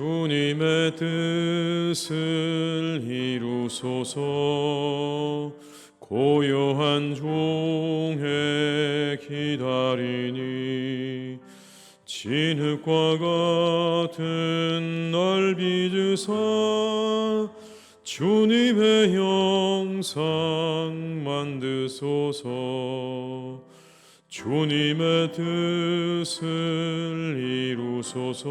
주님의 뜻을 이루소서. 고요한 종에 기다리니 진흙과 같은 날 빚으사 주님의 영상 만드소서. 주님의 뜻을 이루소서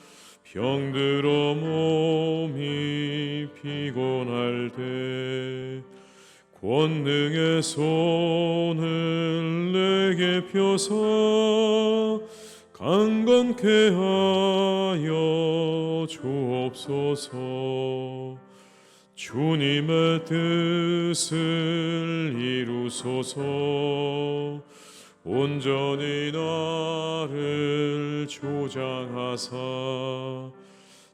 병들어 몸이 피곤할 때 권능의 손을 내게 펴서 강건케 하여 주옵소서. 주님의 뜻을 이루소서 온전히 나를 조장하사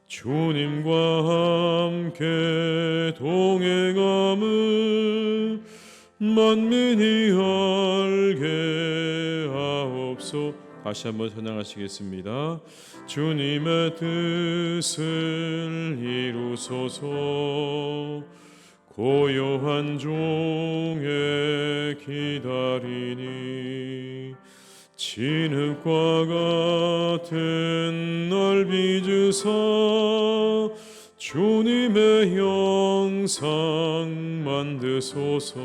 주님과 함께 동행함을 만민이 알게 하옵소 다시 한번 찬양하시겠습니다. 주님의 뜻을 이루소서 고요한 종에 기다리니 진흙과 같은 날 빚으사 주님의 영상 만드소서.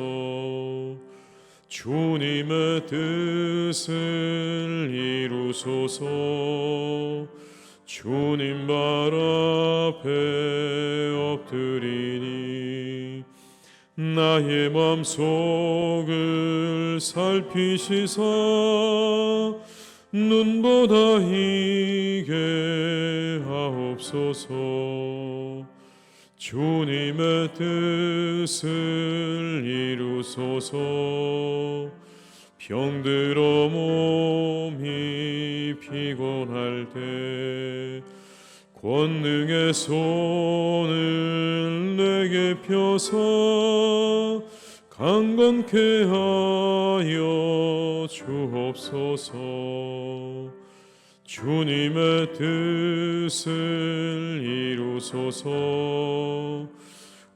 주님의 뜻을 이루소서. 주님 발 앞에 엎드리니 나의 맘속을 살피시사 눈보다 이게 하옵소서. 주님의 뜻을 이루소서. 병들어 몸이 피곤할 때 권능의 손을 내게 펴서 강건케 하여 주옵소서. 주님의 뜻을 이루소서.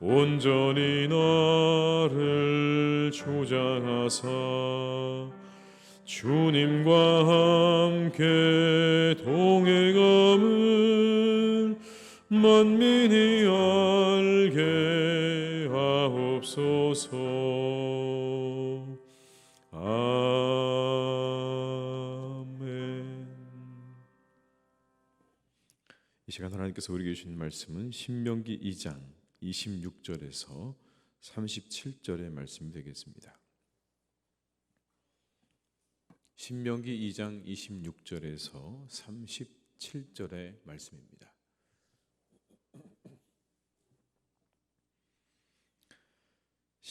온전히 나를 조장하사 주님과 함께 동행함을 만민이 알게 하옵소서 아멘 이 시간 하나님께서 우리에게 주신 말씀은 신명기 2장 26절에서 37절의 말씀이 되겠습니다. 신명기 2장 26절에서 37절의 말씀입니다.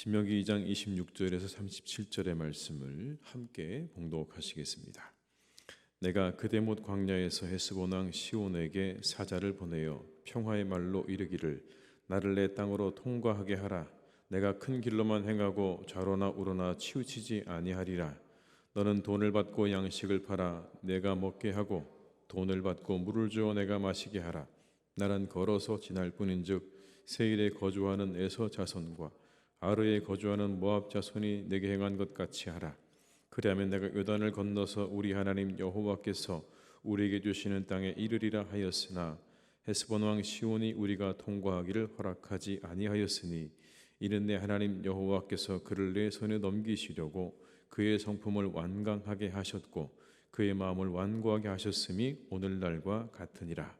신명기 2장 26절에서 37절의 말씀을 함께 봉독하시겠습니다. 내가 그대못 광야에서 헤스본 왕 시온에게 사자를 보내어 평화의 말로 이르기를 나를 내 땅으로 통과하게 하라. 내가 큰 길로만 행하고 좌로나 우로나 치우치지 아니하리라. 너는 돈을 받고 양식을 팔아 내가 먹게 하고 돈을 받고 물을 주어 내가 마시게 하라. 나는 걸어서 지날 뿐인즉 세일에 거주하는 에서 자손과 아르에 거주하는 모압 자손이 내게 행한 것 같이 하라. 그리하면 내가 요단을 건너서 우리 하나님 여호와께서 우리에게 주시는 땅에 이르리라 하였으나 헤스본 왕 시온이 우리가 통과하기를 허락하지 아니하였으니 이는 내 하나님 여호와께서 그를 내 손에 넘기시려고 그의 성품을 완강하게 하셨고 그의 마음을 완고하게 하셨음이 오늘날과 같으니라.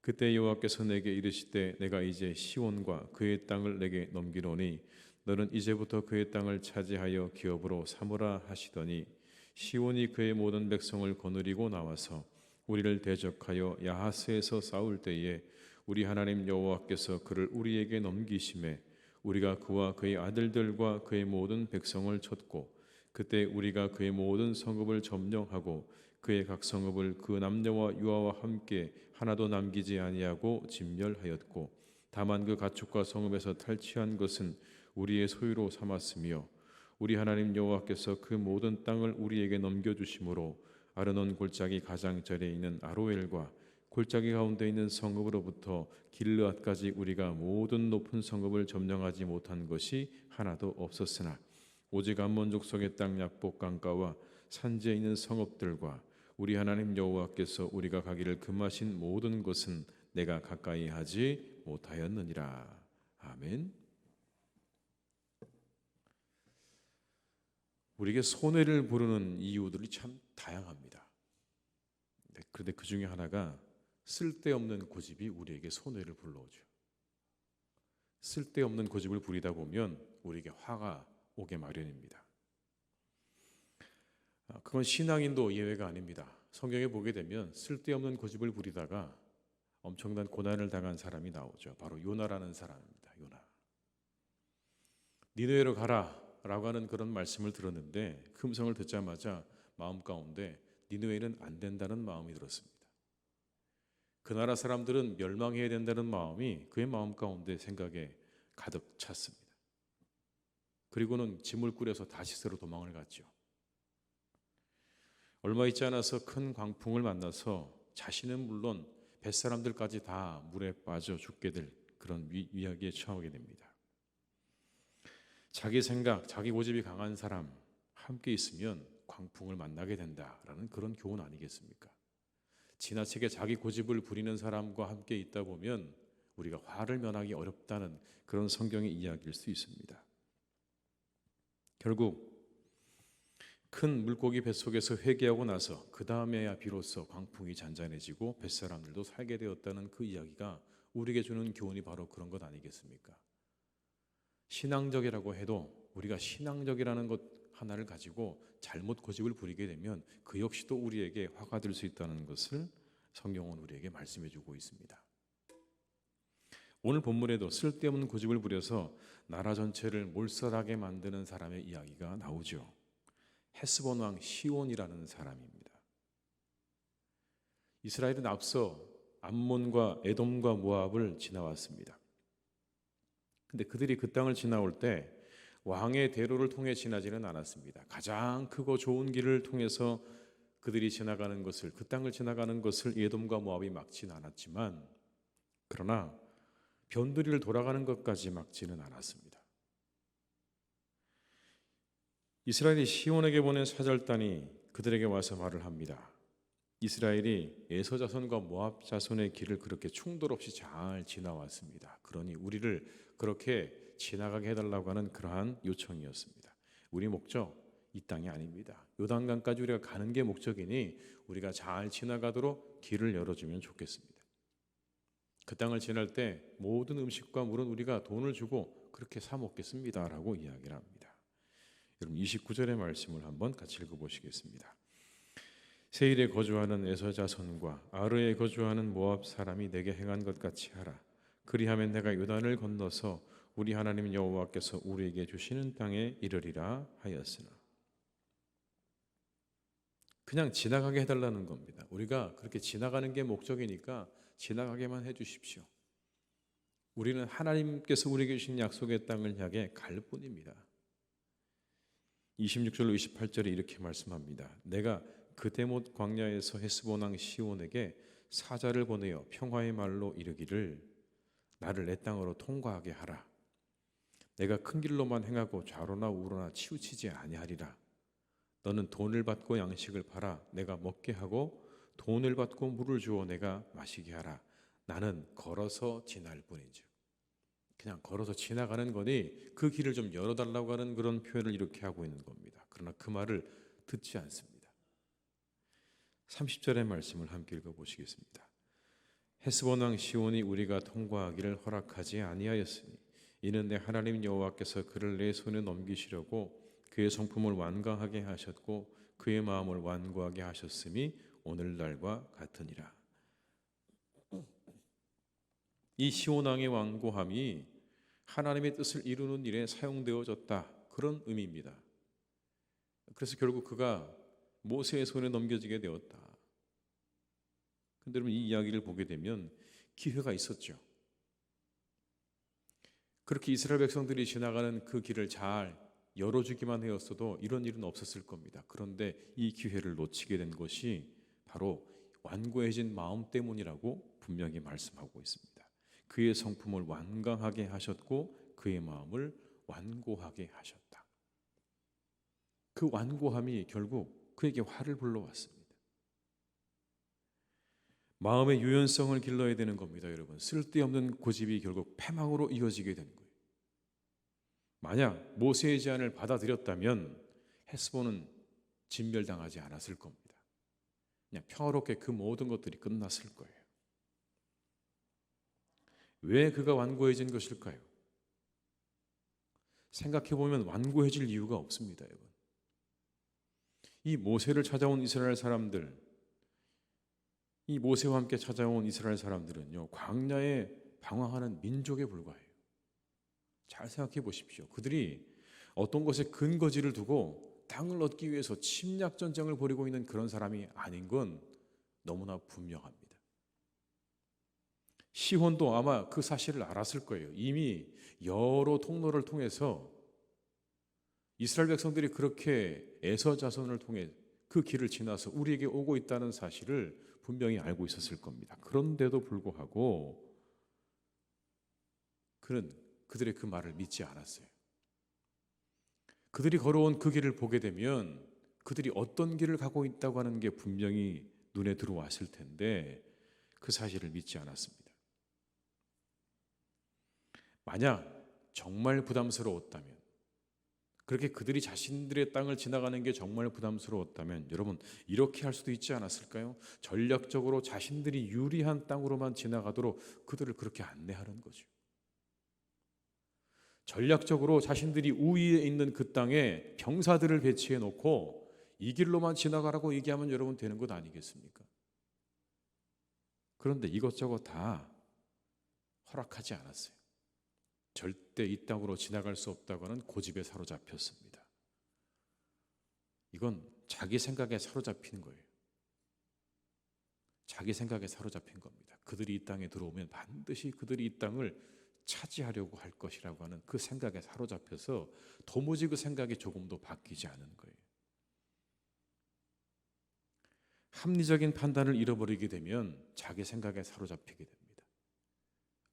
그때 여호와께서 내게 이르시되 내가 이제 시온과 그의 땅을 내게 넘기노니 너는 이제부터 그의 땅을 차지하여 기업으로 삼으라 하시더니 시온이 그의 모든 백성을 거느리고 나와서 우리를 대적하여 야하스에서 싸울 때에 우리 하나님 여호와께서 그를 우리에게 넘기심에 우리가 그와 그의 아들들과 그의 모든 백성을 쳤고 그때 우리가 그의 모든 성읍을 점령하고 그의 각 성읍을 그 남녀와 유아와 함께 하나도 남기지 아니하고 진멸하였고 다만 그 가축과 성읍에서 탈취한 것은 우리의 소유로 삼았으며 우리 하나님 여호와께서 그 모든 땅을 우리에게 넘겨 주심으로 아르논 골짜기 가장절에 있는 아로엘과 골짜기 가운데 있는 성읍으로부터 길르앗까지 우리가 모든 높은 성읍을 점령하지 못한 것이 하나도 없었으나 오직 암몬 족속의 땅 약복 강가와 산지에 있는 성읍들과 우리 하나님 여호와께서 우리가 가기를 금하신 모든 것은 내가 가까이 하지 못하였느니라 아멘. 우리에게 손해를 부르는 이유들이 참 다양합니다. 네, 그런데 그 중에 하나가 쓸데없는 고집이 우리에게 손해를 불러오죠. 쓸데없는 고집을 부리다 보면 우리에게 화가 오게 마련입니다. 아, 그건 신앙인도 예외가 아닙니다. 성경에 보게 되면 쓸데없는 고집을 부리다가 엄청난 고난을 당한 사람이 나오죠. 바로 요나라는 사람입니다. 요나. 니느웨로 가라. 라고 하는 그런 말씀을 들었는데 그 음성을 듣자마자 마음 가운데 니느웨는 안 된다는 마음이 들었습니다. 그 나라 사람들은 멸망해야 된다는 마음이 그의 마음 가운데 생각에 가득 찼습니다. 그리고는 짐을 꾸려서 다시스로 도망을 갔죠. 얼마 있지 않아서 큰 광풍을 만나서 자신은 물론 뱃사람들까지 다 물에 빠져 죽게 될 그런 위, 위기에 처하게 됩니다. 자기 생각, 자기 고집이 강한 사람 함께 있으면 광풍을 만나게 된다라는 그런 교훈 아니겠습니까? 지나치게 자기 고집을 부리는 사람과 함께 있다 보면 우리가 화를 면하기 어렵다는 그런 성경의 이야기일 수 있습니다. 결국 큰 물고기 뱃속에서 회개하고 나서 그 다음에야 비로소 광풍이 잔잔해지고 뱃사람들도 살게 되었다는 그 이야기가 우리에게 주는 교훈이 바로 그런 것 아니겠습니까? 신앙적이라고 해도 우리가 신앙적이라는 것 하나를 가지고 잘못 고집을 부리게 되면 그 역시도 우리에게 화가 될 수 있다는 것을 성경은 우리에게 말씀해 주고 있습니다. 오늘 본문에도 쓸데없는 고집을 부려서 나라 전체를 몰살하게 만드는 사람의 이야기가 나오죠. 헤스본 왕 시온이라는 사람입니다. 이스라엘은 앞서 암몬과 에돔과 모압을 지나왔습니다. 근데 그들이 그 땅을 지나올 때 왕의 대로를 통해 지나지는 않았습니다. 가장 크고 좋은 길을 통해서 그들이 지나가는 것을 그 땅을 지나가는 것을 예돔과 모압이 막지는 않았지만 그러나 변두리를 돌아가는 것까지 막지는 않았습니다. 이스라엘이 시온에게 보낸 사절단이 그들에게 와서 말을 합니다. 이스라엘이 에서 자손과 모압 자손의 길을 그렇게 충돌 없이 잘 지나왔습니다. 그러니 우리를 그렇게 지나가게 해달라고 하는 그러한 요청이었습니다. 우리 목적 이 땅이 아닙니다. 요단강까지 우리가 가는 게 목적이니 우리가 잘 지나가도록 길을 열어주면 좋겠습니다. 그 땅을 지날 때 모든 음식과 물은 우리가 돈을 주고 그렇게 사 먹겠습니다라고 이야기를 합니다. 여러분 29절의 말씀을 한번 같이 읽어보시겠습니다. 세일에 거주하는 에서 자손과 아르에 거주하는 모압 사람이 내게 행한 것 같이 하라. 그리하면 내가 요단을 건너서 우리 하나님 여호와께서 우리에게 주시는 땅에 이르리라 하였으나 그냥 지나가게 해달라는 겁니다. 우리가 그렇게 지나가는 게 목적이니까 지나가게만 해주십시오. 우리는 하나님께서 우리에게 주신 약속의 땅을 향해 갈 뿐입니다. 26절로 28절에 이렇게 말씀합니다. 내가 그대못 광야에서 헤스본 왕 시온에게 사자를 보내어 평화의 말로 이르기를 나를 내 땅으로 통과하게 하라. 내가 큰 길로만 행하고 좌로나 우로나 치우치지 아니하리라. 너는 돈을 받고 양식을 팔아 내가 먹게 하고 돈을 받고 물을 주어 내가 마시게 하라. 나는 걸어서 지날 뿐이죠. 그냥 걸어서 지나가는 거니 그 길을 좀 열어달라고 하는 그런 표현을 이렇게 하고 있는 겁니다. 그러나 그 말을 듣지 않습니다. 30절의 말씀을 함께 읽어 보시겠습니다. 헤스본 왕 시온이 우리가 통과하기를 허락하지 아니하였으니 이는 내 하나님 여호와께서 그를 내 손에 넘기시려고 그의 성품을 완강하게 하셨고 그의 마음을 완고하게 하셨음이 오늘날과 같으니라. 이 시온 왕의 완고함이 하나님의 뜻을 이루는 일에 사용되어졌다 그런 의미입니다. 그래서 결국 그가 모세의 손에 넘겨지게 되었다. 근데 여러분 이 이야기를 보게 되면 기회가 있었죠. 그렇게 이스라엘 백성들이 지나가는 그 길을 잘 열어주기만 해었어도 이런 일은 없었을 겁니다. 그런데 이 기회를 놓치게 된 것이 바로 완고해진 마음 때문이라고 분명히 말씀하고 있습니다. 그의 성품을 완강하게 하셨고 그의 마음을 완고하게 하셨다. 그 완고함이 결국 그에게 화를 불러왔습니다. 마음의 유연성을 길러야 되는 겁니다, 여러분. 쓸데없는 고집이 결국 패망으로 이어지게 되는 거예요. 만약 모세의 제안을 받아들였다면 헤스본은 진멸당하지 않았을 겁니다. 그냥 평화롭게 그 모든 것들이 끝났을 거예요. 왜 그가 완고해진 것일까요? 생각해 보면 완고해질 이유가 없습니다, 여러분. 이 모세를 찾아온 이스라엘 사람들, 이 모세와 함께 찾아온 이스라엘 사람들은요, 광야에 방황하는 민족에 불과해요. 잘 생각해 보십시오. 그들이 어떤 것에 근거지를 두고 땅을 얻기 위해서 침략 전쟁을 벌이고 있는 그런 사람이 아닌 건 너무나 분명합니다. 시혼도 아마 그 사실을 알았을 거예요. 이미 여러 통로를 통해서 이스라엘 백성들이 그렇게 에서 자손을 통해 그 길을 지나서 우리에게 오고 있다는 사실을 분명히 알고 있었을 겁니다. 그런데도 불구하고 그는 그들의 그 말을 믿지 않았어요. 그들이 걸어온 그 길을 보게 되면 그들이 어떤 길을 가고 있다고 하는 게 분명히 눈에 들어왔을 텐데 그 사실을 믿지 않았습니다. 만약 정말 부담스러웠다면 그렇게 그들이 자신들의 땅을 지나가는 게 정말 부담스러웠다면 여러분 이렇게 할 수도 있지 않았을까요? 전략적으로 자신들이 유리한 땅으로만 지나가도록 그들을 그렇게 안내하는 거죠. 전략적으로 자신들이 우위에 있는 그 땅에 병사들을 배치해 놓고 이 길로만 지나가라고 얘기하면 여러분 되는 것 아니겠습니까? 그런데 이것저것 다 허락하지 않았어요. 절대 이 땅으로 지나갈 수 없다고 하는 고집에 사로잡혔습니다. 이건 자기 생각에 사로잡힌 거예요. 자기 생각에 사로잡힌 겁니다. 그들이 이 땅에 들어오면 반드시 그들이 이 땅을 차지하려고 할 것이라고 하는 그 생각에 사로잡혀서 도무지 그 생각이 조금도 바뀌지 않은 거예요. 합리적인 판단을 잃어버리게 되면 자기 생각에 사로잡히게 됩니다.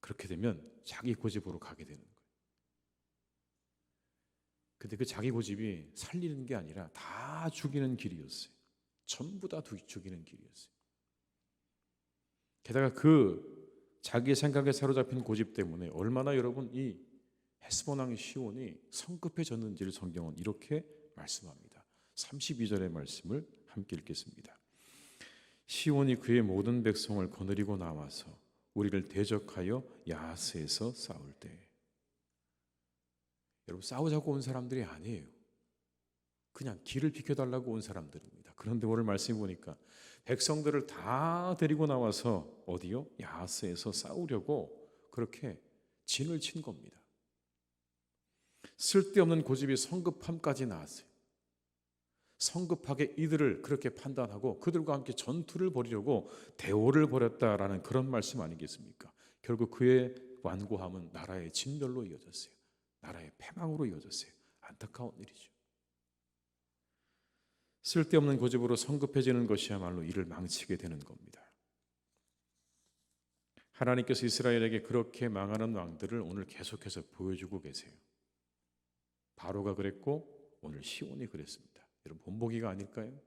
그렇게 되면 자기 고집으로 가게 되는 거예요. 근데 그 자기 고집이 살리는 게 아니라 다 죽이는 길이었어요. 전부 다 죽이는 길이었어요. 게다가 그 자기 생각에 사로잡힌 고집 때문에 얼마나 여러분 이 헤스본 왕 시온이 성급해졌는지를 성경은 이렇게 말씀합니다. 32절의 말씀을 함께 읽겠습니다. 시온이 그의 모든 백성을 거느리고 나와서 우리를 대적하여 야스에서 싸울 때 여러분 싸우자고 온 사람들이 아니에요. 그냥 길을 비켜달라고 온 사람들입니다. 그런데 오늘 말씀 보니까 백성들을 다 데리고 나와서 어디요? 야스에서 싸우려고 그렇게 진을 친 겁니다. 쓸데없는 고집이 성급함까지 나왔어요. 성급하게 이들을 그렇게 판단하고 그들과 함께 전투를 벌이려고 대오를 벌였다라는 그런 말씀 아니겠습니까? 결국 그의 완고함은 나라의 진멸로 이어졌어요. 나라의 패망으로 이어졌어요. 안타까운 일이죠. 쓸데없는 고집으로 성급해지는 것이야말로 이를 망치게 되는 겁니다. 하나님께서 이스라엘에게 그렇게 망하는 왕들을 오늘 계속해서 보여주고 계세요. 바로가 그랬고 오늘 시온이 그랬습니다. 여러분 본보기가 아닐까요?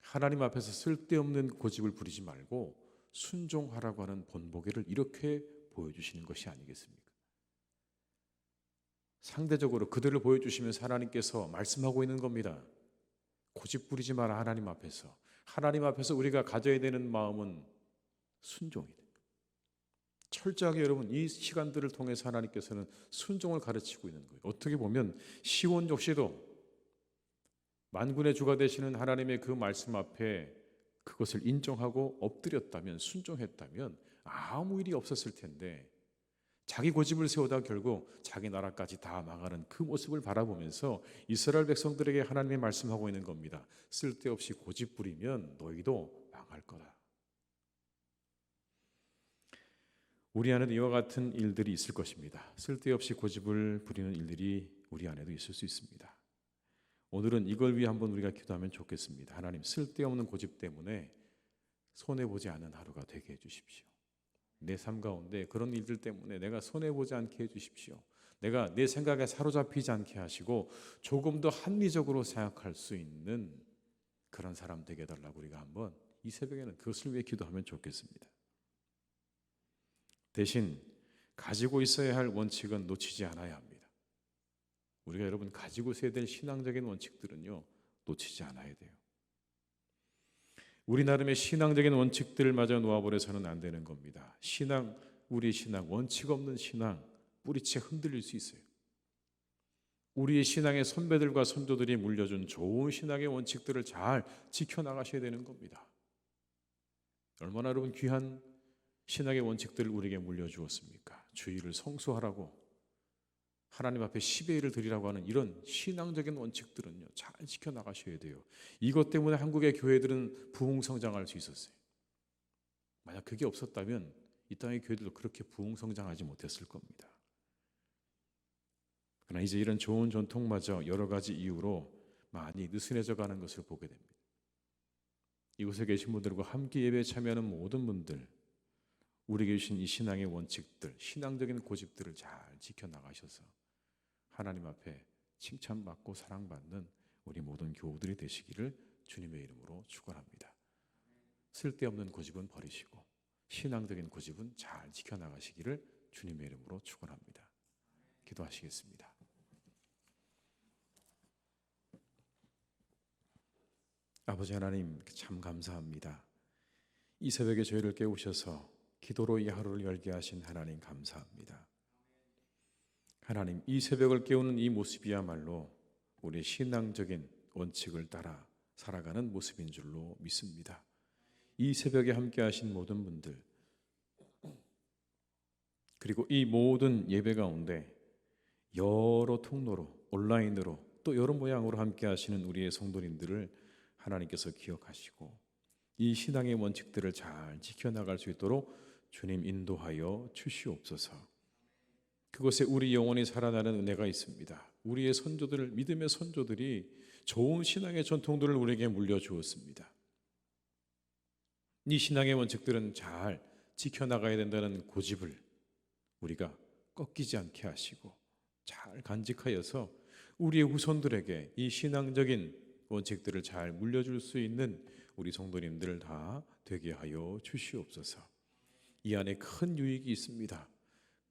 하나님 앞에서 쓸데없는 고집을 부리지 말고 순종하라고 하는 본보기를 이렇게 보여주시는 것이 아니겠습니까? 상대적으로 그들을 보여주시면서 하나님께서 말씀하고 있는 겁니다. 고집 부리지 마라 하나님 앞에서. 하나님 앞에서 우리가 가져야 되는 마음은 순종이다. 철저하게 여러분 이 시간들을 통해서 하나님께서는 순종을 가르치고 있는 거예요. 어떻게 보면 시온 역시도 만군의 주가 되시는 하나님의 그 말씀 앞에 그것을 인정하고 엎드렸다면 순종했다면 아무 일이 없었을 텐데 자기 고집을 세우다 결국 자기 나라까지 다 망하는 그 모습을 바라보면서 이스라엘 백성들에게 하나님이 말씀하고 있는 겁니다. 쓸데없이 고집 부리면 너희도 망할 거다. 우리 안에도 이와 같은 일들이 있을 것입니다. 쓸데없이 고집을 부리는 일들이 우리 안에도 있을 수 있습니다. 오늘은 이걸 위해 한번 우리가 기도하면 좋겠습니다. 하나님 쓸데없는 고집 때문에 손해 보지 않는 하루가 되게 해 주십시오. 내 삶 가운데 그런 일들 때문에 내가 손해 보지 않게 해 주십시오. 내가 내 생각에 사로잡히지 않게 하시고 조금 더 합리적으로 생각할 수 있는 그런 사람 되게 해달라고 우리가 한번 이 새벽에는 그것을 위해 기도하면 좋겠습니다. 대신 가지고 있어야 할 원칙은 놓치지 않아야 합니다. 우리가 여러분 가지고 있어야 될 신앙적인 원칙들은요 놓치지 않아야 돼요. 우리 나름의 신앙적인 원칙들을 마저 놓아버려서는 안 되는 겁니다. 신앙, 우리 신앙, 원칙 없는 신앙, 뿌리채 흔들릴 수 있어요. 우리의 신앙의 선배들과 선조들이 물려준 좋은 신앙의 원칙들을 잘 지켜나가셔야 되는 겁니다. 얼마나 여러분 귀한 신앙의 원칙들을 우리에게 물려주었습니까? 주의를 성수하라고 하나님 앞에 10의 1을 드리라고 하는 이런 신앙적인 원칙들은요, 잘 지켜나가셔야 돼요. 이것 때문에 한국의 교회들은 부흥성장할 수 있었어요. 만약 그게 없었다면 이 땅의 교회들도 그렇게 부흥성장하지 못했을 겁니다. 그러나 이제 이런 좋은 전통마저 여러 가지 이유로 많이 느슨해져 가는 것을 보게 됩니다. 이곳에 계신 분들과 함께 예배에 참여하는 모든 분들, 우리에게 주신 이 신앙의 원칙들, 신앙적인 고집들을 잘 지켜나가셔서 하나님 앞에 칭찬받고 사랑받는 우리 모든 교우들이 되시기를 주님의 이름으로 축원합니다. 쓸데없는 고집은 버리시고 신앙적인 고집은 잘 지켜나가시기를 주님의 이름으로 축원합니다. 기도하시겠습니다. 아버지 하나님 참 감사합니다. 이 새벽에 저희를 깨우셔서 기도로 이 하루를 열게 하신 하나님 감사합니다. 하나님 이 새벽을 깨우는 이 모습이야말로 우리 신앙적인 원칙을 따라 살아가는 모습인 줄로 믿습니다. 이 새벽에 함께 하신 모든 분들 그리고 이 모든 예배 가운데 여러 통로로 온라인으로 또 여러 모양으로 함께 하시는 우리의 성도님들을 하나님께서 기억하시고 이 신앙의 원칙들을 잘 지켜나갈 수 있도록 주님 인도하여 주시옵소서. 그곳에 우리 영혼이 살아나는 은혜가 있습니다. 우리의 선조들, 믿음의 선조들이 좋은 신앙의 전통들을 우리에게 물려주었습니다. 이 신앙의 원칙들은 잘 지켜나가야 된다는 고집을 우리가 꺾이지 않게 하시고 잘 간직하여서 우리의 후손들에게 이 신앙적인 원칙들을 잘 물려줄 수 있는 우리 성도님들 다 되게 하여 주시옵소서. 이 안에 큰 유익이 있습니다.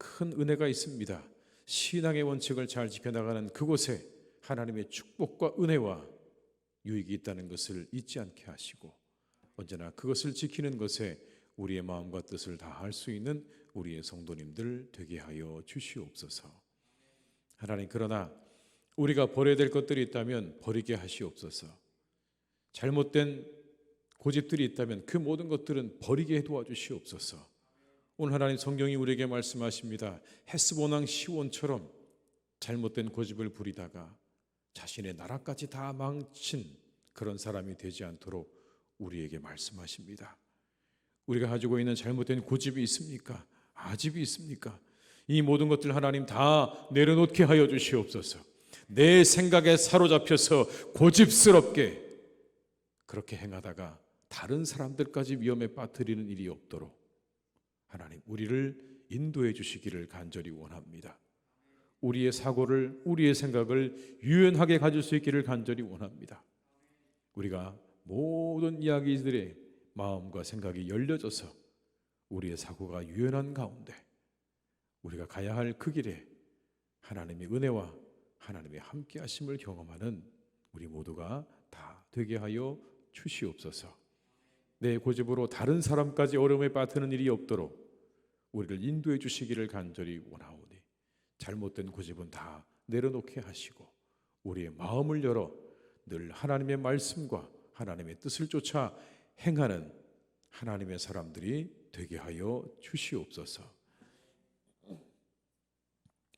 큰 은혜가 있습니다. 신앙의 원칙을 잘 지켜나가는 그곳에 하나님의 축복과 은혜와 유익이 있다는 것을 잊지 않게 하시고 언제나 그것을 지키는 것에 우리의 마음과 뜻을 다할 수 있는 우리의 성도님들 되게 하여 주시옵소서. 하나님 그러나 우리가 버려야 될 것들이 있다면 버리게 하시옵소서. 잘못된 고집들이 있다면 그 모든 것들은 버리게 도와주시옵소서. 오늘 하나님 성경이 우리에게 말씀하십니다. 헤스본 왕 시온처럼 잘못된 고집을 부리다가 자신의 나라까지 다 망친 그런 사람이 되지 않도록 우리에게 말씀하십니다. 우리가 가지고 있는 잘못된 고집이 있습니까? 아집이 있습니까? 이 모든 것들 하나님 다 내려놓게 하여 주시옵소서. 내 생각에 사로잡혀서 고집스럽게 그렇게 행하다가 다른 사람들까지 위험에 빠뜨리는 일이 없도록 하나님 우리를 인도해 주시기를 간절히 원합니다. 우리의 사고를 우리의 생각을 유연하게 가질 수 있기를 간절히 원합니다. 우리가 모든 이야기들의 마음과 생각이 열려져서 우리의 사고가 유연한 가운데 우리가 가야 할 그 길에 하나님의 은혜와 하나님의 함께하심을 경험하는 우리 모두가 다 되게 하여 주시옵소서. 내 고집으로 다른 사람까지 어려움에 빠뜨는 일이 없도록 우리를 인도해 주시기를 간절히 원하오니 잘못된 고집은 다 내려놓게 하시고 우리의 마음을 열어 늘 하나님의 말씀과 하나님의 뜻을 쫓아 행하는 하나님의 사람들이 되게 하여 주시옵소서.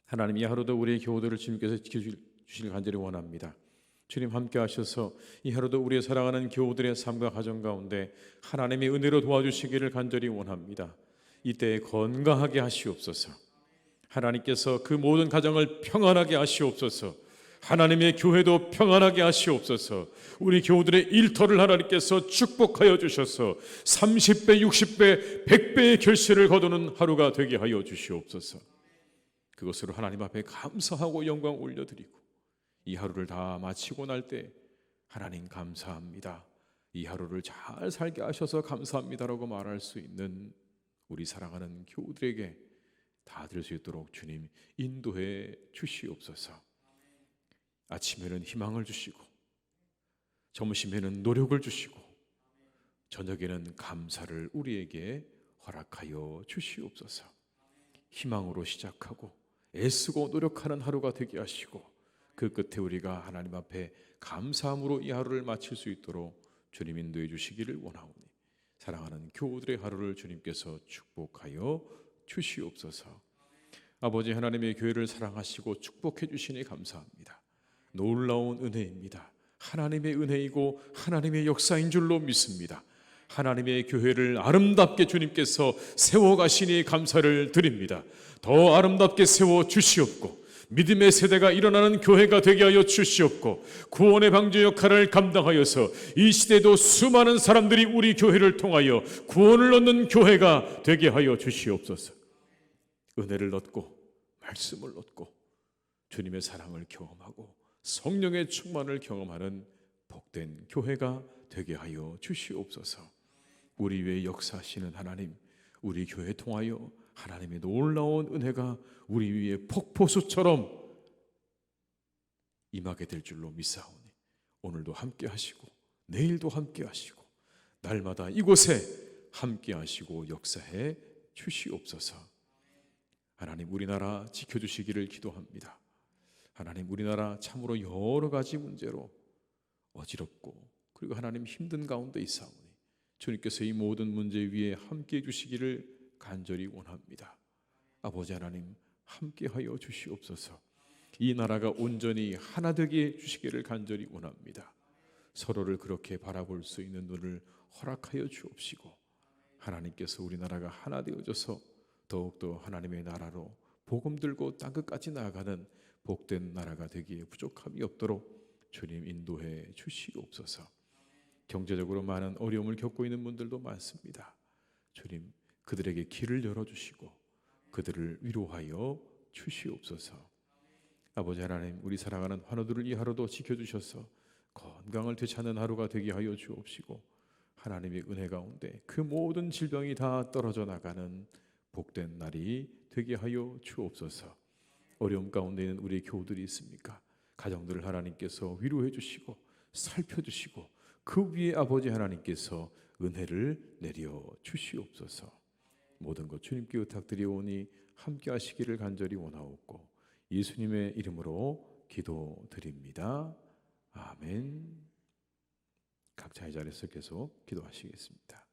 하나님 이 하루도 우리의 교우들을 주님께서 지켜주실 간절히 원합니다. 주님 함께 하셔서 이 하루도 우리의 사랑하는 교우들의 삶과 가정 가운데 하나님의 은혜로 도와주시기를 간절히 원합니다. 이때 건강하게 하시옵소서. 하나님께서 그 모든 가정을 평안하게 하시옵소서. 하나님의 교회도 평안하게 하시옵소서. 우리 교우들의 일터를 하나님께서 축복하여 주셔서 30배, 60배, 100배의 결실을 거두는 하루가 되게 하여 주시옵소서. 그것으로 하나님 앞에 감사하고 영광 올려드리고 이 하루를 다 마치고 날 때 하나님 감사합니다. 이 하루를 잘 살게 하셔서 감사합니다라고 말할 수 있는 우리 사랑하는 교우들에게 다될수 있도록 주님 인도해 주시옵소서. 아침에는 희망을 주시고 점심에는 노력을 주시고 저녁에는 감사를 우리에게 허락하여 주시옵소서. 희망으로 시작하고 애쓰고 노력하는 하루가 되게 하시고 그 끝에 우리가 하나님 앞에 감사함으로 이 하루를 마칠 수 있도록 주님 인도해 주시기를 원하오니 사랑하는 교우들의 하루를 주님께서 축복하여 주시옵소서. 아버지 하나님의 교회를 사랑하시고 축복해 주시니 감사합니다. 놀라운 은혜입니다. 하나님의 은혜이고 하나님의 역사인 줄로 믿습니다. 하나님의 교회를 아름답게 주님께서 세워 가시니 감사를 드립니다. 더 아름답게 세워 주시옵고 믿음의 세대가 일어나는 교회가 되게 하여 주시옵고 구원의 방주 역할을 감당하여서 이 시대도 수많은 사람들이 우리 교회를 통하여 구원을 얻는 교회가 되게 하여 주시옵소서. 은혜를 얻고 말씀을 얻고 주님의 사랑을 경험하고 성령의 충만을 경험하는 복된 교회가 되게 하여 주시옵소서. 우리 위에 역사하시는 하나님, 우리 교회 통하여 하나님의 놀라운 은혜가 우리 위에 폭포수처럼 임하게 될 줄로 믿사오니 오늘도 함께 하시고 내일도 함께 하시고 날마다 이곳에 함께 하시고 역사해 주시옵소서. 하나님 우리나라 지켜 주시기를 기도합니다. 하나님 우리나라 참으로 여러 가지 문제로 어지럽고 그리고 하나님 힘든 가운데 있사오니 주님께서 이 모든 문제 위에 함께 해 주시기를 간절히 원합니다. 아버지 하나님 함께하여 주시옵소서. 이 나라가 온전히 하나 되게 주시기를 간절히 원합니다. 서로를 그렇게 바라볼 수 있는 눈을 허락하여 주옵시고 하나님께서 우리나라가 하나 되어져서 더욱더 하나님의 나라로 복음 들고 땅 끝까지 나아가는 복된 나라가 되기에 부족함이 없도록 주님 인도해 주시옵소서. 경제적으로 많은 어려움을 겪고 있는 분들도 많습니다. 주님 그들에게 길을 열어 주시고 그들을 위로하여 주시옵소서. 아버지 하나님, 우리 사랑하는 환우들을 이 하루도 지켜 주셔서 건강을 되찾는 하루가 되게 하여 주옵시고 하나님의 은혜 가운데 그 모든 질병이 다 떨어져 나가는 복된 날이 되게 하여 주옵소서. 어려움 가운데 있는 우리 교우들이 있습니까? 가정들을 하나님께서 위로해 주시고 살펴 주시고 그 위에 아버지 하나님께서 은혜를 내려 주시옵소서. 모든 것 주님께 부탁드리오니 함께 하시기를 간절히 원하옵고 예수님의 이름으로 기도드립니다. 아멘. 각자의 자리에서 계속 기도하시겠습니다.